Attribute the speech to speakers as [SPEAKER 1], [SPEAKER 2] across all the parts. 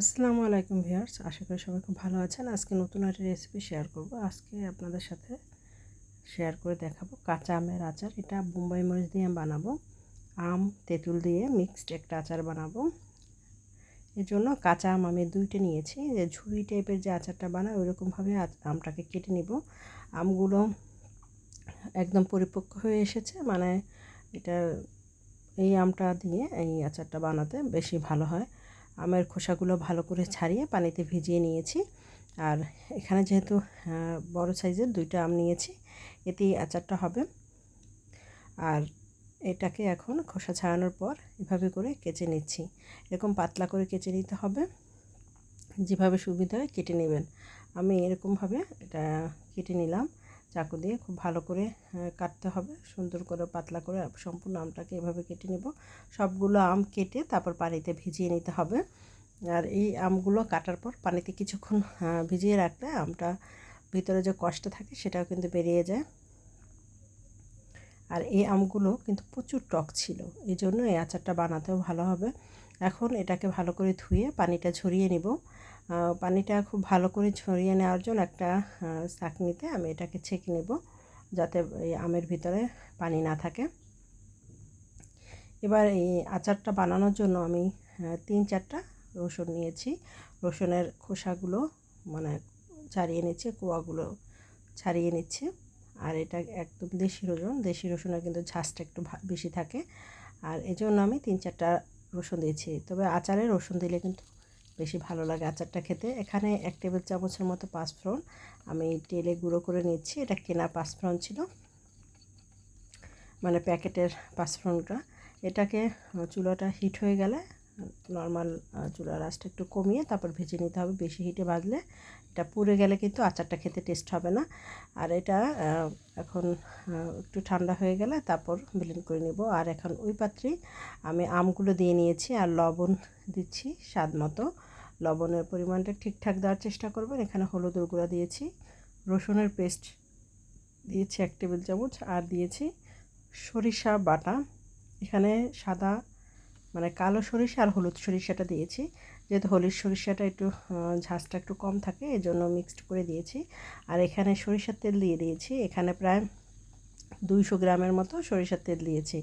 [SPEAKER 1] আসসালামু আলাইকুম ভিউয়ার্স, আশা করি সবাই খুব ভালো আছেন। আজকে নতুন একটা রেসিপি শেয়ার করব। আজকে আপনাদের সাথে শেয়ার করে দেখাবো কাঁচা আমের আচার। এটা বোম্বাই মরিচ দিয়ে বানাবো। আম, তেঁতুল দিয়ে মিক্সড একটা আচার বানাবো। এর জন্য কাঁচা আম আমি দুইটা নিয়েছি। যে ঝুড়ি টাইপের যে আচারটা বানায় ওইরকমভাবে আমটাকে কেটে নিব। আমগুলো একদম পরিপক্ক হয়ে এসেছে মানে এটা এই আমটা দিয়ে এই আচারটা বানাতে বেশি ভালো হয়। আমের খোসাগুলো ভালো করে ছাড়িয়ে পানিতে ভিজিয়ে নিয়েছি। আর এখানে যেহেতু বড় সাইজের দুইটা আম নিয়েছি, এতেই আচারটা হবে। আর এটাকে এখন খোসা ছাড়ানোর পর এভাবে করে কেচে নিচ্ছি। এরকম পাতলা করে কেচে নিতে হবে। যেভাবে সুবিধা হয় কেটে নেবেন। আমি এরকমভাবে এটা কেটে নিলাম। চাকু দিয়ে খুব ভালো করে কাটতে হবে। সুন্দর করে পাতলা করে সম্পূর্ণ আমটাকে এভাবে কেটে নেব। সবগুলো আম কেটে তারপর পানিতে ভিজিয়ে নিতে হবে। আর এই আমগুলো কাটার পর পানিতে কিছুক্ষণ ভিজিয়ে রাখলে আমটা ভিতরে যে কষ্ট থাকে সেটাও কিন্তু বেরিয়ে যায়। আর এই আমগুলো কিন্তু প্রচুর টক ছিল এই জন্য এই আচারটা বানাতেও ভালো হবে। এখন এটাকে ভালো করে ধুয়ে পানিটা ঝরিয়ে নিব। পানিটা খুব ভালো করে ছড়িয়ে নেওয়ার জন্য একটা চাকনিতে আমি এটাকে ছেঁকে নেব যাতে এই আমের ভিতরে পানি না থাকে। এবার এই আচারটা বানানোর জন্য আমি তিন চারটা রসুন নিয়েছি। রসুনের খোসাগুলো মানে ছাড়িয়ে নিচ্ছে, কোয়াগুলো ছাড়িয়ে নিচ্ছে। আর এটা একদম দেশি রসুন, দেশি রসুনের কিন্তু ঝাঁসটা একটু বেশি থাকে। আর এই জন্য আমি তিন চারটা রসুন দিয়েছি। তবে আচারে রসুন দিলে কিন্তু বেশি ভালো লাগে আচারটা খেতে। এখানে এক টেবিল চামচের মতো পাঁচফোড়ন। আমি তেলে গুঁড়ো করে নিচ্ছি। এটা কেনা পাঁচফোড়ন ছিল। মানে প্যাকেটের পাঁচফোড়নটা। এটাকে চুলাটা হিট হয়ে গেলে, নর্মাল চুলার আঁচটা একটু কমিয়ে তারপর ভেজে নিতে হবে বেশি হিটে ভাজলে। এটা পুড়ে গেলে কিন্তু আচারটা খেতে টেস্ট হবে না। আর এটা এখন একটু ঠান্ডা হয়ে গেলে তারপর ব্লেন্ড করে নেব। আর এখন ওই পাত্রেই আমি আমগুলো দিয়ে নিয়েছি আর লবণ দিচ্ছি স্বাদ মতো। লবণের পরিমাণটা ঠিকঠাক দেওয়ার চেষ্টা করবেন। এখানে হলুদের গুঁড়া দিয়েছি, রসুনের পেস্ট দিয়েছি এক টেবিল চামচ, আর দিয়েছি সরিষা বাটা। এখানে সাদা মানে কালো সরিষা আর হলুদ সরিষাটা দিয়েছি। যেহেতু হলুদ সরিষাটা একটু ঝাঁসটা একটু কম থাকে এই জন্য মিক্সড করে দিয়েছি। আর এখানে সরিষার তেল দিয়ে দিয়েছি। এখানে প্রায় দুইশো গ্রামের মতো সরিষার তেল দিয়েছি।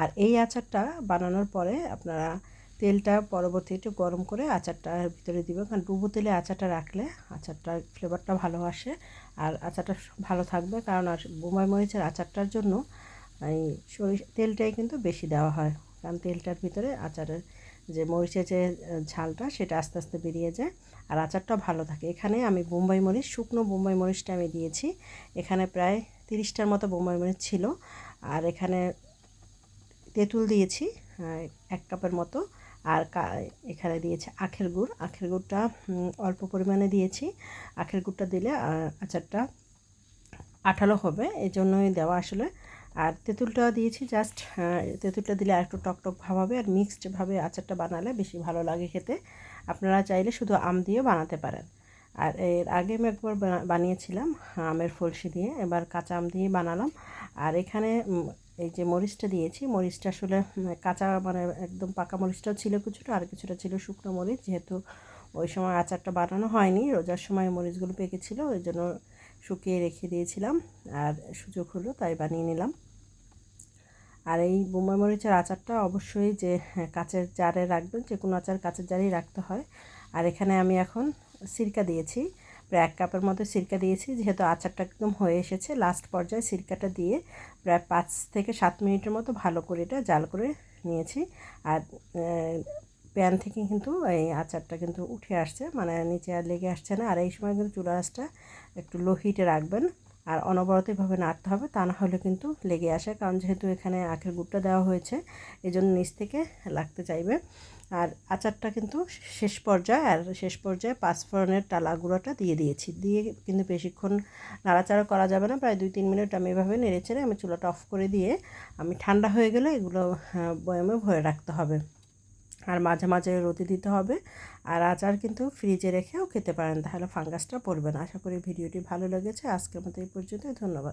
[SPEAKER 1] আর এই আচারটা বানানোর পরে আপনারা তেলটা পরবর্তী একটু গরম করে আচারটার ভিতরে দিবে। কারণ ডুবো তেলে আচারটা রাখলে আচারটার ফ্লেভারটা ভালো আসে আর আচারটা ভালো থাকবে। কারণ আর বোমাই মরিচের আচারটার জন্য এই সরিষা, তেলটাই কিন্তু বেশি দেওয়া হয়। কারণ তেলটার ভিতরে আচারের যে মরিচের যে ঝালটা সেটা আস্তে আস্তে বেরিয়ে যায় আর আচারটা ভালো থাকে। এখানে আমি বোম্বাই মরিচ, শুকনো বোম্বাই মরিচটা আমি দিয়েছি। এখানে প্রায় তিরিশটার মতো বোম্বাই মরিচ ছিল। আর এখানে তেঁতুল দিয়েছি এক কাপের মতো। আর এখানে দিয়েছি আখের গুড়। আখের গুড়টা অল্প পরিমাণে দিয়েছি। আখের গুড়টা দিলে আচারটা আঠালো হবে এই জন্যই দেওয়া আসলে। আর তেঁতুলটা দিয়েছি জাস্ট তেঁতুলটা দিলে আর একটু টকটক ভাব হবে, আর মিক্সডভাবে আচারটা বানালে বেশি ভালো লাগে খেতে। আপনারা চাইলে শুধু আম দিয়ে বানাতে পারেন। আর এর আগে আমি একবার বানিয়েছিলাম আমের ফলসি দিয়ে, এবার কাঁচা আম দিয়ে বানালাম। আর এখানে এই যে মরিচটা দিয়েছি মরিচটা আসলে কাঁচা মানে একদম পাকা মরিচটাও ছিল কিছুটা আর কিছুটা ছিল শুকনো মরিচ। যেহেতু ওই সময় আচারটা বানানো হয়নি রোজার সময় মরিচগুলো পেকেছিল ওই জন্য শুকিয়ে রেখে দিয়েছিলাম আর সুযোগ হলো তাই বানিয়ে নিলাম। আর এই বোম্বাই মরিচের আচারটা অবশ্যই যে হ্যাঁ, কাচের জারে রাখবেন যে কোনো আচার কাঁচের জারেই রাখতে হয়। আর এখানে আমি এখন সিরকা দিয়েছি প্রায় এক কাপের মতো সিরকা দিয়েছি, যেহেতু আচারটা একদম হয়ে এসেছে লাস্ট পর্যায়ে সিরকাটা দিয়ে প্রায় পাঁচ থেকে সাত মিনিটের মতো ভালো করে এটা জাল করে নিয়েছি। আর প্যান থেকে কিন্তু এই আচারটা কিন্তু উঠে আসছে মানে নিচে আর লেগে আসছে না। আর এই সময় কিন্তু চুলা আঁচটা একটু লো হিটে রাখবেন। আর অনবরত এভাবে নাড়তে হবে, তা না হলে কিন্তু লেগে আসে। কারণ যেহেতু এখানে আখের গুড়টা দেওয়া হয়েছে এই জন্য নিচ থেকে লাগতে চাইবে। আর আচারটা কিন্তু শেষ পর্যায়ে, আর শেষ পর্যায়ে পাঁচফোড়নের টালা গুঁড়োটা দিয়ে দিয়েছি। দিয়ে কিন্তু বেশিক্ষণ নাড়াচাড়া করা যাবে না, প্রায় দুই তিন মিনিট আমি এভাবে নেড়ে চেড়ে আমি চুলাটা অফ করে দিয়ে, আমি ঠান্ডা হয়ে গেলে এগুলো বয়ামে ভরে রাখতে হবে। আর মাঝে মাঝে রোদে দিতে হবে। আর আচার কিন্তু ফ্রিজে রেখেও খেতে পারেন, তাহলে ফাঙ্গাসটা পড়বে না। আশা করি ভিডিওটি ভালো লেগেছে। আজকের মতো এই পর্যন্তই, ধন্যবাদ।